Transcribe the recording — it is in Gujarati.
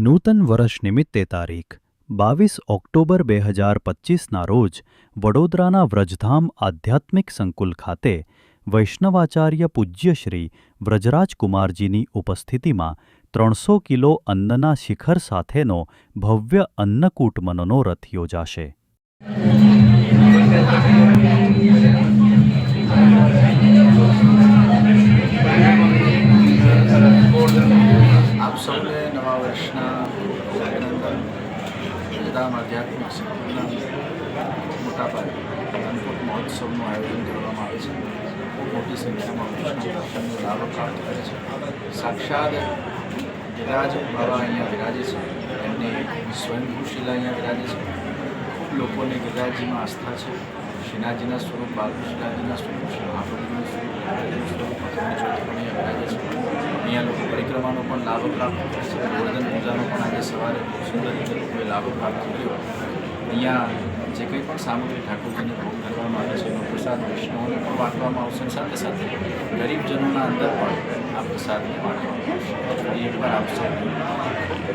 નૂતન વર્ષ નિમિત્તે તારીખ, બાવીસ ઓક્ટોબર બે હજાર પચીસના રોજ વડોદરાના વ્રજધામ આધ્યાત્મિક સંકુલ ખાતે વૈષ્ણવાચાર્ય પૂજ્ય શ્રી વ્રજરાજકુમારજીની ઉપસ્થિતિમાં ત્રણસો કિલો અન્નના શિખર સાથેનો ભવ્ય અન્નકૂટ મનનો રથ યોજાશે. સૌને નવા વર્ષના અભિનંદન. ગુજરાત આધ્યાત્મિક સંકુલના. મોટા પાયે અન્નકૂટ મહોત્સવનું આયોજન કરવામાં આવે છે. ખૂબ મોટી સંખ્યામાં વૈષ્ણવ દર્શનનો લાભ પ્રાપ્ત કરે છે. સાક્ષાત વિરાજ બાબા અહીંયા વિરાજે છે. એમની સ્વયંભૂ શિલા અહીંયા વિરાજે છે. ખૂબ લોકોને ગિરિરાજજીમાં આસ્થા છે. શ્રીનાથજીના સ્વરૂપ, બાલકૃષ્ણજીના સ્વરૂપ મહાપ્રભુનું સ્વરૂપ ગણપતિનું સ્વરૂપ અખંડ જ્યોતિ પણ અહીંયા વિરાજે છે અહીંયા લોકો પરિક્રમાનો પણ લાભ પ્રાપ્ત થશે. ગોવર્ધન પૂજાનો પણ આજે સવારે સુંદર રીતે લાભ પ્રાપ્ત કર્યો. અહીંયા જે કંઈ પણ સામગ્રી ઠાકોરજીને ભોગ કરવામાં આવે છે, એનો પ્રસાદ વૈષ્ણવોને પણ વાંટવામાં આવશે સાથે સાથે ગરીબજનોના અંદર પણ આ પ્રસાદને વાંટવામાં આવશે. એકવાર આપ સૌને નવા વર્ષ